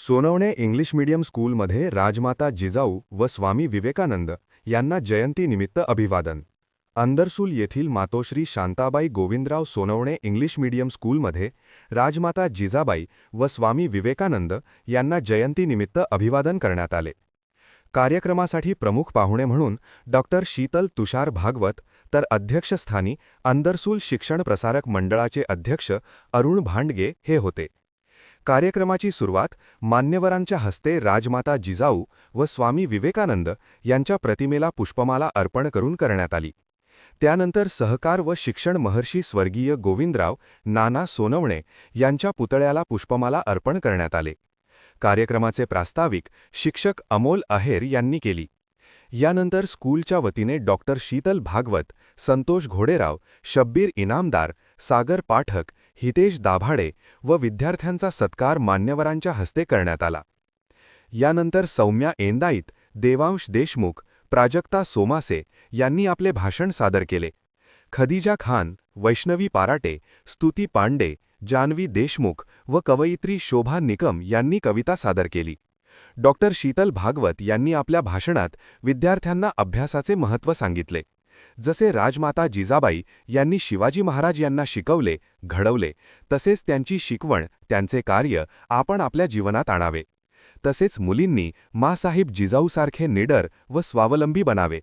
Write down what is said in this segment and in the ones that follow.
Sonawane English medium स्कूलमध्ये राजमाता जिजाऊ व स्वामी विवेकानंद यांना जयंतीनिमित्त अभिवादन. अंदरसूल येथील मातोश्री शांताबाई गोविंदराव सोनवणे इंग्लिश मीडियम स्कूलमध्ये राजमाता जिजाबाई व स्वामी विवेकानंद यांना जयंतीनिमित्त अभिवादन करण्यात आले. कार्यक्रमासाठी प्रमुख पाहुणे म्हणून डॉक्टर शीतल तुषार भागवत तर अध्यक्षस्थानी अंदरसूल शिक्षण प्रसारक मंडळाचे अध्यक्ष अरुण भांडगे हे होते. कार्यक्रमाची सुरुवात मान्यवरांच्या हस्ते राजमाता जिजाऊ व स्वामी विवेकानंद यांच्या प्रतिमेला पुष्पमाला अर्पण करून करण्यात आली. त्यानंतर सहकार व शिक्षण महर्षी स्वर्गीय गोविंदराव नाना सोनवणे यांच्या पुतळ्याला पुष्पमाला अर्पण करण्यात आले. कार्यक्रमाचे प्रास्ताविक शिक्षक अमोल अहेर यांनी केली. यानंतर स्कूलच्या वतीने डॉक्टर शीतल भागवत संतोष घोडेराव शब्बीर इनामदार सागर पाठक हितेश दाभाडे व विद्यार्थ्यांचा सत्कार मान्यवरांच्या हस्ते करण्यात आला. यानंतर सौम्या एंदाईत देवांश देशमुख प्राजक्ता सोमासे यांनी आपले भाषण सादर केले. खदिजा खान वैष्णवी पाराटे स्तुती पांडे जानवी देशमुख व कवयित्री शोभा निकम यांनी कविता सादर केली. डॉक्टर शीतल भागवत यांनी आपल्या भाषणात विद्यार्थ्यांना अभ्यासाचे महत्त्व सांगितले. जसे राजमाता जिजाबाई यांनी शिवाजी महाराज यांना शिकवले घडवले तसेच त्यांची शिकवण त्यांचे कार्य आपण आपल्या जीवनात आणावे. तसेच मुलींनी मासाहेब जिजाऊसारखे निडर व स्वावलंबी बनावे.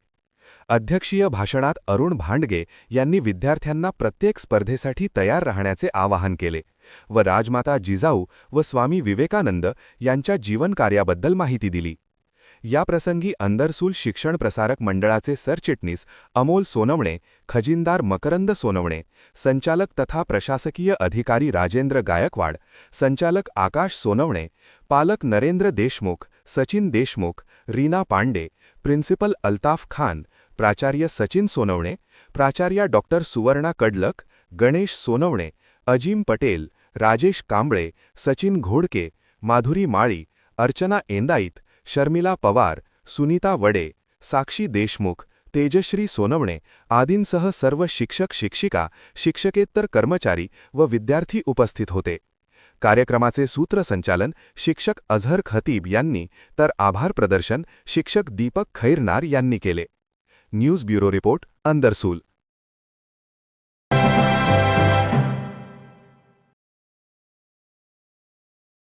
अध्यक्षीय भाषणात अरुण भांडगे यांनी विद्यार्थ्यांना प्रत्येक स्पर्धेसाठी तयार राहण्याचे आवाहन केले व राजमाता जिजाऊ व स्वामी विवेकानंद यांच्या जीवनकार्याबद्दल माहिती दिली. याप्रसंगी अंदरसूल शिक्षण प्रसारक मंडळाचे सरचिटणीस अमोल सोनवणे खजिनदार मकरंद सोनवणे संचालक तथा प्रशासकीय अधिकारी राजेंद्र गायकवाड संचालक आकाश सोनवणे पालक नरेंद्र देशमुख सचिन देशमुख रीना पांडे प्रिन्सिपल अल्ताफ खान प्राचार्य सचिन सोनवणे प्राचार्या डॉक्टर सुवर्णा कडलक गणेश सोनवणे अजिम पटेल राजेश कांबळे सचिन घोडके माधुरी माळी अर्चना एंदाईत शर्मिला पवार सुनीता वडे साक्षी देशमुख तेजश्री सोनवणे आदींसह सर्व शिक्षक शिक्षिका शिक्षकेतर कर्मचारी व विद्यार्थी उपस्थित होते. कार्यक्रमाचे सूत्रसंचालन शिक्षक अझहर खतीब यांनी तर आभार प्रदर्शन शिक्षक दीपक खैरनार यांनी केले. News bureau report Andarsul.